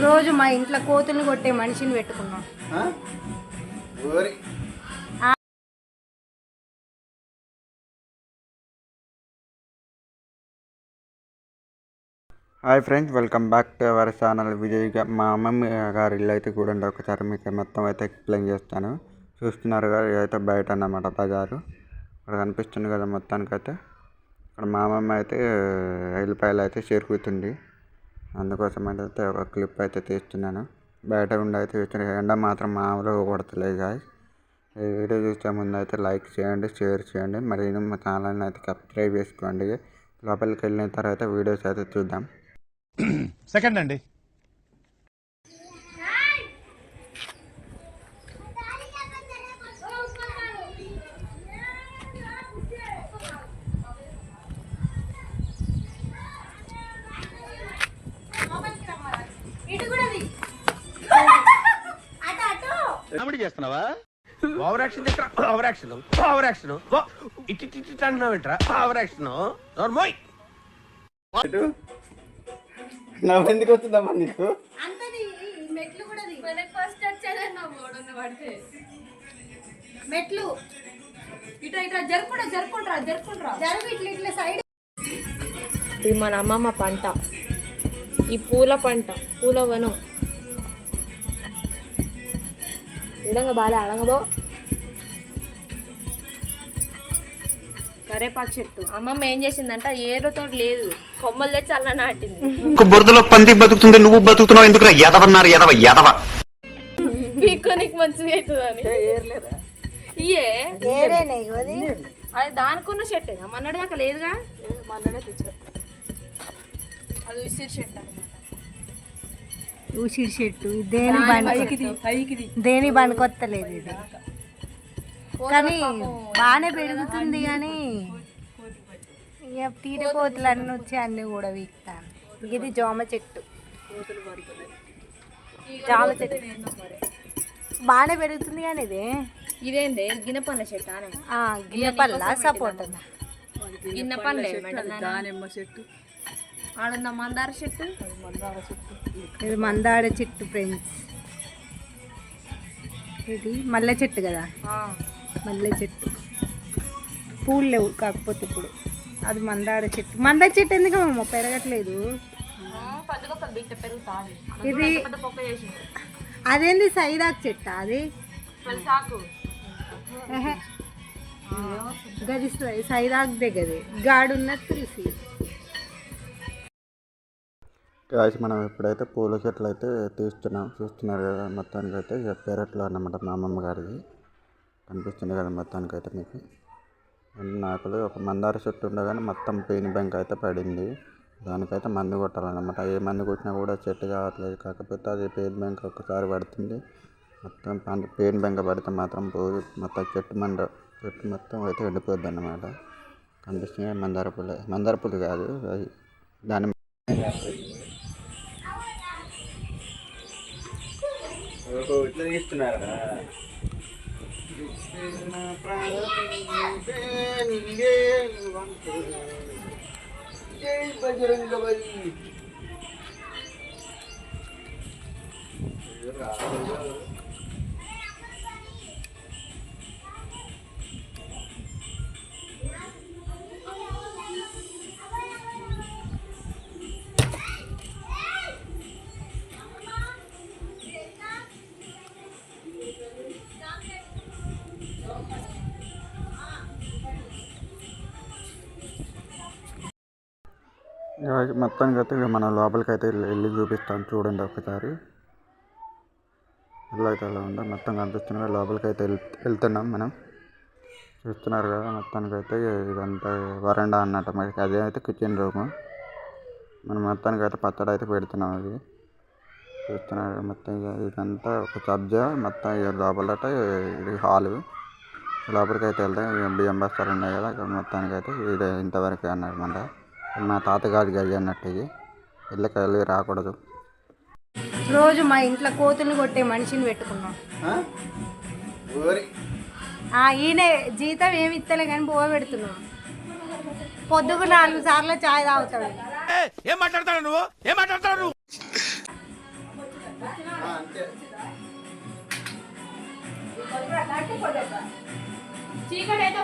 రోజు మా ఇంట్లో కోతుల్ని కొట్టే మనిషిని పెట్టుకున్నాం. Hi friends welcome back to our channel Vijay గా- మా అమ్మమ్మ గారి ఇల్లు అయితే చూడండి ఒకసారి మీకు మొత్తం అయితే ఎక్స్ప్లెయిన్ చేస్తాను. చూస్తున్నారు కదా ఇదైతే బయట అన్నమాట బజారు. ఇక్కడ కనిపిస్తుంది కదా మొత్తానికైతే. ఇక్కడ మా అమ్మమ్మ అయితే ఎల్లిపాయలు అయితే చేరుకుతుంది. అందుకోసం అయితే ఒక క్లిప్ అయితే తీస్తున్నాను. బయట ఉండి అయితే చూస్తున్న ఎండ మాత్రం మామూలుగా కొడతలేదు గాయస్ ఈ వీడియో చూసే ముందు అయితే లైక్ చేయండి షేర్ చేయండి. మరి మా ఛానల్ని అయితే సబ్స్క్రైబ్ చేసుకోండి. లోపలికి వెళ్ళిన తర్వాత వీడియోస్ అయితే చూద్దాం. సెకండ్ అండి. కామెడీ చేస్తున్నావా ఓవర్ యాక్షన్ చేస్తా ఓవర్ యాక్షన్ ఓవర్ యాక్షన్ ఇట్టి ఇట్టి అంటున్నావు ఏంట్రా? ఓవర్ యాక్షన్ నోర్మోయ్ ఎందుకు వస్తుందమ్మా నీకు? అంతది మెట్లు కూడా ఫస్ట్ మెట్లు. ఇట్లా ఇట్లా జరుపుకుంటా జరుపుకుంటారా జరుపుకుంటారా జరుగు ఇట్లా ఇట్లా సైడ్. ఇది మన అమ్మమ్మ పంట. ఈ పూల పంట. పూల వనం. విధంగా బాగా అడగబో కరేపాకు చెట్టు. అమ్మమ్మ ఏం చేసిందంట? ఏరుతో లేదు. కొమ్మలు తెచ్చి అలా నాటింది. బురదలో పంది బతుకుతుంది నువ్వు బతుకుతున్నావు ఎందుకురా? ఎదవన్నారు ఎదవ ఎదవ పీక్కో నీకు మంచిగా అవుతుందని. ఇయే అది దానికున్న చెట్టు మొన్నటి దాకా లేదుగా? మొన్ననే తెచ్చా అది విసిరి చెట్టు ఉసిరి చెట్టు దేని బండి దేని పనికొత్తలేదు ఇది. కానీ బాగానే పెరుగుతుంది కానీ ఇక తీరకోతులు అన్నీ వచ్చి అన్నీ కూడా వీక్తాను. ఇది జామ చెట్టు. జామ చెట్టు. బాగానే పెరుగుతుంది కానీ ఇది. ఇదేంది? గిన్నె పండ్ల చెట్టు గిన్నెపల్ల సపోర్ట్ గిన్నె పండ్లే దానిమ్మ చెట్టు. ఆడుందా మందార చెట్టు? ఇది మందార చెట్టు ఫ్రెండ్స్ ఇది మల్లె చెట్టు కదా? మల్లె చెట్టు. పూలు లేవు కాకపోతే ఇప్పుడు. అది మందార చెట్టు. మందార చెట్టు ఎందుకు అమ్మ? పెరగట్లేదు. ఇది అదేంది సైదాక్ చెట్టు అది. గది సైదాక్ దగ్గరే. గాడున్నది తులసి గాయస్ మనం ఇప్పుడైతే పూల చెట్లు అయితే తీస్తున్నాం. చూస్తున్నారు కదా మొత్తానికి అయితే ఇక పెరట్లో అన్నమాట మా అమ్మమ్మ గారిది. కనిపిస్తుంది కదా మొత్తానికి అయితే మీకు నాకు ఒక మందార చెట్టు ఉండగానే మొత్తం పెయిన్ బెంక అయితే పడింది. దానికైతే మందు కొట్టాలన్నమాట. ఏ మందు కొట్టినా కూడా చెట్టు కావట్లేదు. కాకపోతే అది పెయిన్ బెంక ఒకసారి పడుతుంది. మొత్తం పంట పెయిన్ బెంక పడితే మాత్రం పోదు. మొత్తం చెట్టు మండ చెట్టు మొత్తం అయితే ఎండిపోద్ది అన్నమాట కనిపిస్తుంది మందార పూలు. మందార పూలు కాదు అది దాని ఇట్లా తీస్తున్నారా మొత్తానికి అయితే ఇక మనం లోపలికి అయితే వెళ్ళి చూపిస్తాను చూడండి ఒకసారి. ఇలా అయితే అలా ఉందో మొత్తం కనిపిస్తుంది కదా, లోపలికి అయితే వెళ్తున్నాం మనం. చూస్తున్నారు కదా మొత్తానికి అయితే ఇదంతా వరండా అన్నట్టు మనకి అదే అయితే కిచెన్ రూమ్ మనం మొత్తానికి అయితే పచ్చడి అయితే పెడుతున్నాం అది. చూస్తున్నారు మొత్తం ఇక ఇదంతా ఒక సబ్జా మొత్తం ఇక లోపలట ఇది హాలు. లోపలికి అయితే వెళ్తాం బియ్యం బస్తాలు ఉన్నాయి కదా మొత్తానికి అయితే ఇది ఇంతవరకు అన్నమాట మా తాతగారి గది అన్నట్టు ఇది. ఇళ్ళకి వెళ్ళి రాకూడదు. రోజు మా ఇంట్లో కోతుల్ని కొట్టే మనిషిని పెట్టుకున్నాం. ఆ, ఈయన జీతం ఏమి ఇస్తలే కానీ బోవ పెడుతున్నాం. పొద్దుకు నాలుగు సార్లు చాయ్ తాగుతాడు. ఏం మాట్లాడతాడు నువ్వు? ఏం మాట్లాడతాడు నువ్వు? చీకటి అయితే